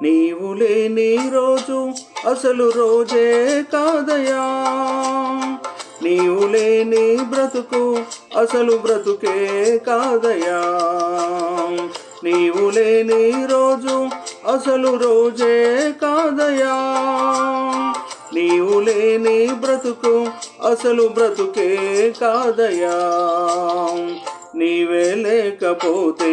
నీవు లేని రోజు అసలు రోజే కాదయా నీవు లేని బ్రతుకు అసలు బ్రతుకే కాదయా నీవు లేని రోజు అసలు రోజే కాదయా నీవు లేని బ్రతుకు అసలు బ్రతుకే కాదయా నీవే లేకపోతే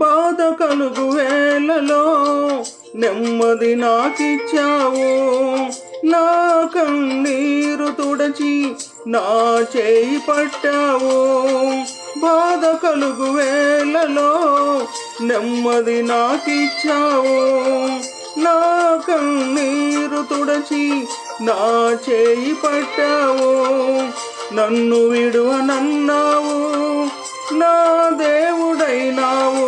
బాధ కలుగు వేళలో నెమ్మది నాకిచ్చావు. నా కన్నీరు తుడచి నా చేయి పట్టావు. బాధ కలుగు వేళలో నెమ్మది నాకిచ్చావు. నా కన్నీరు తుడచి నా చేయి పట్టావు. నన్ను విడువనన్నావు. నా దేవుడైనావు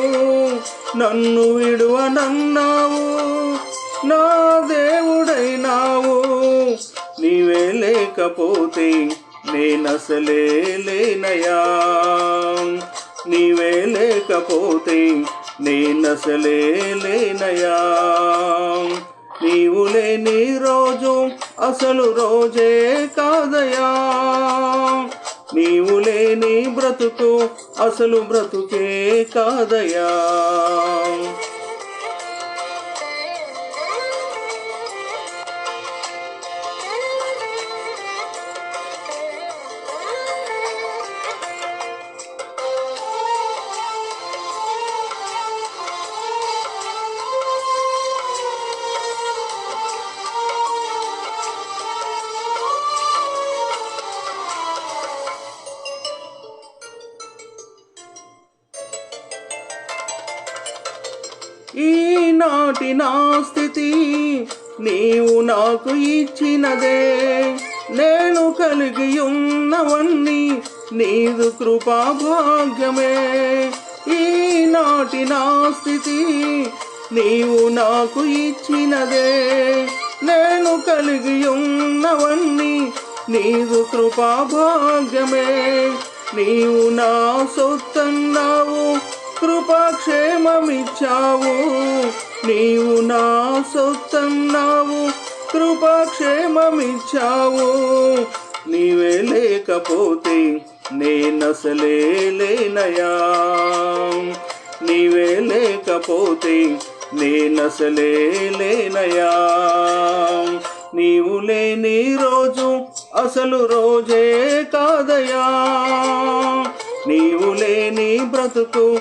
నన్ను విడువనన్నావు. నా దేవుడైనావు నీవే లేకపోతే నేనసలే లేనయా నీవే లేకపోతే నేనసలే లేనయా నీవు లేని రోజు అసలు రోజే కాదయా నీవు లేని బ్రతుకు అసలు బ్రతుకే కాదయా ఈనాటి నా స్థితి నీవు నాకు ఇచ్చినదే. నేను కలిగి ఉన్నవన్నీ నీదు కృపా భాగ్యమే. ఈనాటి నా స్థితి నీవు నాకు ఇచ్చినదే. నేను కలిగి ఉన్నవన్నీ నీదు కృపా భాగ్యమే. నీవు నా సొత్తన్నావు కృపాక్షేమమిచ్చావు. నీవు నా సొత్తన్నావు. కృపాక్షేమమిచ్చావు. నీవే లేకపోతే నేనసలే లేనయా నీవే లేకపోతే నేనసలే లేనయా నీవు లేని రోజు అసలు రోజే కాదయా. నీవు లేని బ్రతుకు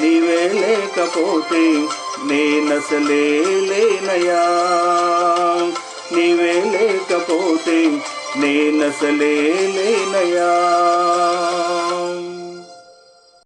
నీవే లేకపోతే నేనసలే లేనయా నీవే లేకపోతే నేనసలే లేనయా